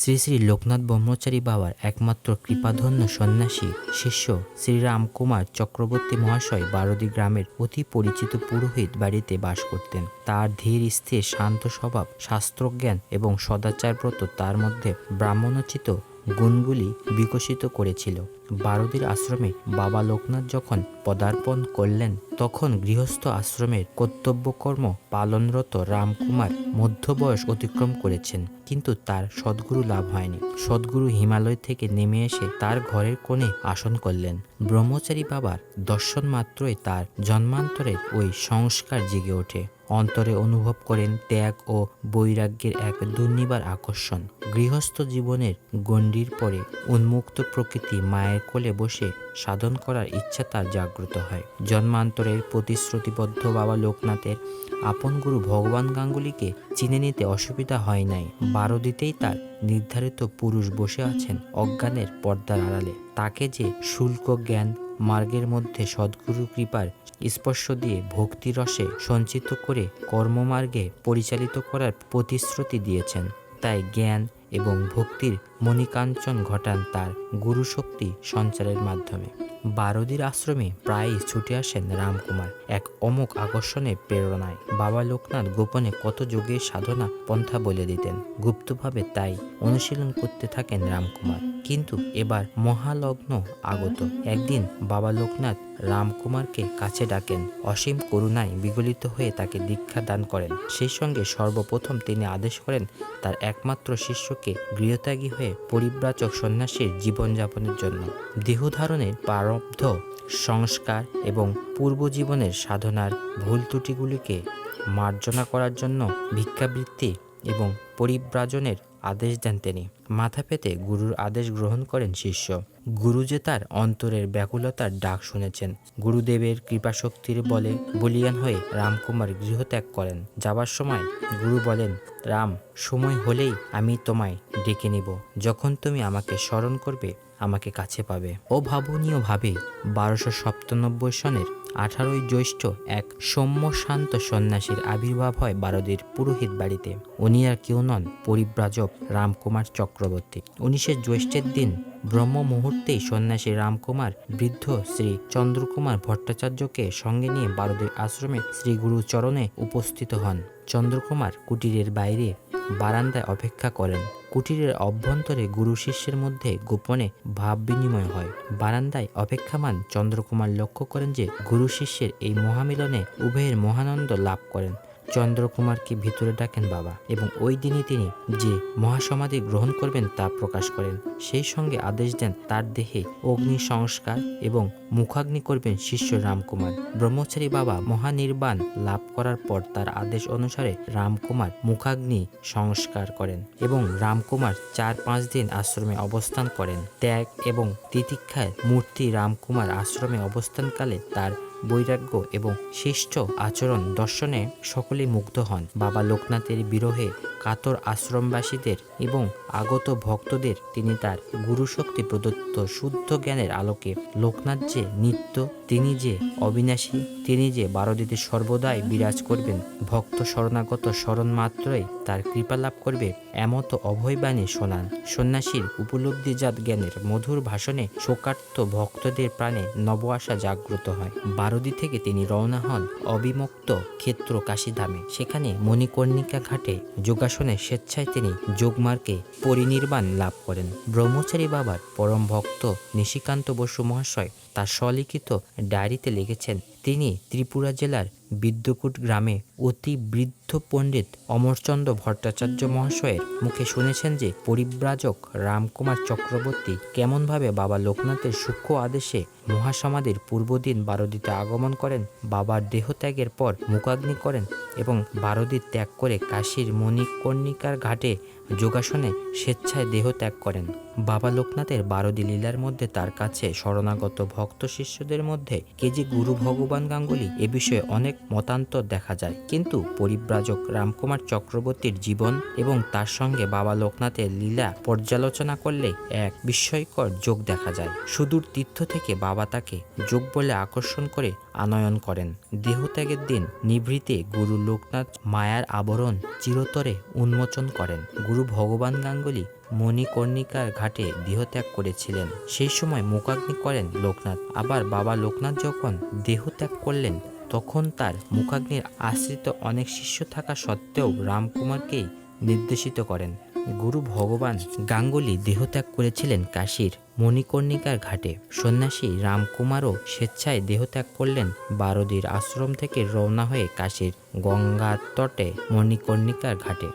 শ্রী শ্রী লোকনাথ ব্রহ্মচারী বাবার একমাত্র কৃপাধন্য সন্ন্যাসী, শিষ্য শ্রীরাম কুমার চক্রবর্তী মহাশয় বারদি গ্রামের অতি পরিচিত পুরোহিত বাড়িতে বাস করতেন। তার ধীর স্থির শান্ত স্বভাব, শাস্ত্রজ্ঞান এবং সদাচারব্রত তার মধ্যে ব্রাহ্মণোচিত গুণগুলি বিকশিত করেছিল। বারদির আশ্রমে বাবা লোকনাথ যখন পদার্পণ করলেন, তখন গৃহস্থ আশ্রমের কর্তব্যকর্ম পালনরত রামকুমার মধ্যবয়স অতিক্রম করেছেন, কিন্তু তার সদ্গুরু লাভ হয়নি। সদ্গুরু হিমালয় থেকে নেমে এসে তার ঘরের কোণে আসন করলেন। ব্রহ্মচারী বাবার দর্শন মাত্রই তার জন্মান্তরের ওই সংস্কার জেগে ওঠে। অন্তরে অনুভব করেন ত্যাগ ও বৈরাগ্যের এক দুর্নিবার আকর্ষণ। গৃহস্থ জীবনের গণ্ডির পরে উন্মুক্ত প্রকৃতি মায়ের কোলে বসে সাধন করার ইচ্ছা তার জাগ্রত হয়। জন্মান্তরের প্রতিশ্রুতিবদ্ধ বাবা লোকনাথের আপন গুরু ভগবান গাঙ্গুলিকে চিনে নিতে অসুবিধা হয় নাই। বারো দিতেই তার নির্ধারিত পুরুষ বসে আছেন অজ্ঞানের পর্দার আড়ালে। তাকে যে শুল্ক জ্ঞান, মার্গের মধ্যে সদ্গুরু কৃপার স্পর্শ দিয়ে ভক্তি রসে সঞ্চিত করে কর্মমার্গে পরিচালিত করার প্রতিশ্রুতি দিয়েছেন। তাই জ্ঞান এবং ভক্তির মণিকাঞ্চন ঘটান তার গুরুশক্তি সঞ্চারের মাধ্যমে। বারদির আশ্রমে প্রায়ই ছুটে আসেন রামকুমার, এক অমুক আকর্ষণে প্রেরণায়। বাবা লোকনাথ গোপনে কত যোগের সাধনা পন্থা বলে দিতেন। গুপ্তভাবে তাই অনুশীলন করতে থাকেন রামকুমার। কিন্তু এবার মহালগ্ন আগত। একদিন বাবা লোকনাথ রামকুমারকে কাছে ডাকেন। অসীম করুণায় বিগলিত হয়ে তাকে দীক্ষা দান করেন। সেই সঙ্গে সর্বপ্রথম তিনি আদেশ করেন, তার একমাত্র শিষ্যকে গৃহত্যাগী হয়ে পরিব্রাচক সন্ন্যাসীর জীবনযাপনের জন্য দেহ ধারণের প্রারব্ধ সংস্কার এবং পূর্ব জীবনের সাধনার ভুল ত্রুটিগুলিকে মার্জনা করার জন্য ভিক্ষাবৃত্তি এবং পরিব্রাজনের আদেশ দেন তিনি। মাথা পেতে গুরুর আদেশ গ্রহণ করেন শিষ্য। গুরু যে তার অন্তরের ব্যাকুলতার ডাক শুনেছেন। গুরুদেবের কৃপাশক্তির বলে বলিয়ান হয়ে রামকুমার গৃহত্যাগ করেন। যাবার সময় গুরু বলেন, রাম, সময় হলেই আমি তোমায় ডেকে নিব। যখন তুমি আমাকে স্মরণ করবে, আমাকে কাছে পাবে। অভাবনীয়ভাবে বারোশো সপ্তানব্বই সনের আঠারোই জ্যৈষ্ঠ এক সৌম্য শান্ত সন্ন্যাসীর আবির্ভাব হয় বারদির পুরোহিত বাড়িতে। উনি আর কেউ নন, পরিব্রাজক রামকুমার চক্রবর্তী। উনিশে জ্যৈষ্ঠের দিন ব্রহ্ম মুহূর্তেই সন্ন্যাসী রামকুমার, বৃদ্ধ শ্রী চন্দ্রকুমার ভট্টাচার্যকে সঙ্গে নিয়ে বারদের আশ্রমে শ্রী গুরু চরণে উপস্থিত হন। চন্দ্রকুমার কুটিরের বাইরে বারান্দায় অপেক্ষা করেন। কুটিরের অভ্যন্তরে গুরু শিষ্যের মধ্যে গোপনে ভাব বিনিময় হয়। বারান্দায় অপেক্ষামান চন্দ্রকুমার লক্ষ্য করেন যে গুরু শিষ্যের এই মহামিলনে উভয়ের মহানন্দ লাভ করেন। চন্দ্রকুমারকে ভিতরে ডাকেন বাবা এবং ওই দিনই তিনি যে মহাসমাধি গ্রহণ করবেন তা প্রকাশ করেন। সেই সঙ্গে আদেশ দেন তার দেহে অগ্নি সংস্কার এবং মুখাগ্নি করবেন শিষ্য রামকুমার। ব্রহ্মচারী বাবা মহানির্বাণ লাভ করার পর তার আদেশ অনুসারে রামকুমার মুখাগ্নি সংস্কার করেন এবং রামকুমার চার পাঁচ দিন আশ্রমে অবস্থান করেন। ত্যাগ এবং তিতিক্ষায় মূর্তি রামকুমার আশ্রমে অবস্থানকালে তার বৈরাগ্য এবং শ্রেষ্ঠ আচরণ দর্শনে সকলে মুগ্ধ হন। বাবা লোকনাথের বিরহে কাতর আশ্রমবাসীদের এবং আগত ভক্তদের তিনি তার গুরুশক্তি প্রদত্ত শুদ্ধ জ্ঞানের আলোকে লোকনাথ যে নিত্য, তিনি যে অবিনাশী, তিনি যে বারদিতে সর্বদাই বিরাজ করবেন, ভক্ত শরণাগত স্মরণ মাত্রই তার কৃপা লাভ করবে, এমত অভয়বাণী শোনান। সন্ন্যাসীর উপলব্ধিজাত জ্ঞানের মধুর ভাষণে শোকার্ত ভক্তদের প্রাণে নব আশা জাগ্রত হয়। বারদি থেকে তিনি রওনা হন অবিমুক্ত ক্ষেত্র কাশীধামে সেখানে মণিকর্ণিকা ঘাটে যোগাসনে স্বেচ্ছায় তিনি যোগমার্গে পরিনির্বাণ লাভ করেন। ব্রহ্মচারী বাবার পরম ভক্ত নিশিকান্ত বসু মহাশয় তার স্বলিখিত ডায়েরিতে লিখেছেন তিনি ত্রিপুরা জেলার বিদ্যকুট গ্রামে অতি বৃদ্ধ পণ্ডিত অমরচন্দ্র ভট্টাচার্য মহাশয়ের মুখে শুনেছেন যে পরিব্রাজক রামকুমার চক্রবর্তী কেমনভাবে বাবা লোকনাথের সূক্ষ্ম আদেশে মহাসমাধির পূর্বদিন বারদিতে আগমন করেন বাবার দেহত্যাগের পর মুখাগ্নি করেন এবং বারদি ত্যাগ করে কাশীর মণিকর্ণিকার ঘাটে যোগাসনে স্বেচ্ছায় দেহ ত্যাগ করেন। বাবা লোকনাথের বারদি লীলার মধ্যে তার কাছে শরণাগত ভক্ত শিষ্যদের মধ্যে কেজি গুরু ভগবান গাঙ্গুলি এ বিষয়ে অনেক মতান্তর দেখা যায়। কিন্তু পরিব্রাজক রামকুমার চক্রবর্তীর জীবন এবং তার সঙ্গে বাবা লোকনাথের লীলা পর্যালোচনা করলে এক বিস্ময়কর যোগ দেখা যায়। সুদূর তীর্থ থেকে বাবা তাকে যোগ বলে আকর্ষণ করে আনয়ন করেন। দেহত্যাগের দিন নিভৃতে গুরু লোকনাথ মায়ার আবরণ চিরতরে উন্মোচন করেন। গুরু ভগবান গাঙ্গুলি মণিকর্ণিকার ঘাটে দেহত্যাগ করেছিলেন। সেই সময় মুখাগ্নি করেন লোকনাথ। আবার বাবা লোকনাথ যখন দেহত্যাগ করলেন, তখন তার মুখাগ্নির আশ্রিত অনেক শিষ্য থাকা সত্ত্বেও রামকুমারকেই নির্দেশিত করেন। গুরু ভগবান গাঙ্গুলি দেহত্যাগ করেছিলেন কাশীর মণিকর্ণিকার ঘাটে। সন্ন্যাসী রামকুমারও স্বেচ্ছায় দেহত্যাগ করলেন বারদীর আশ্রম থেকে রওনা হয়ে কাশীর গঙ্গা তটে মণিকর্ণিকার ঘাটে।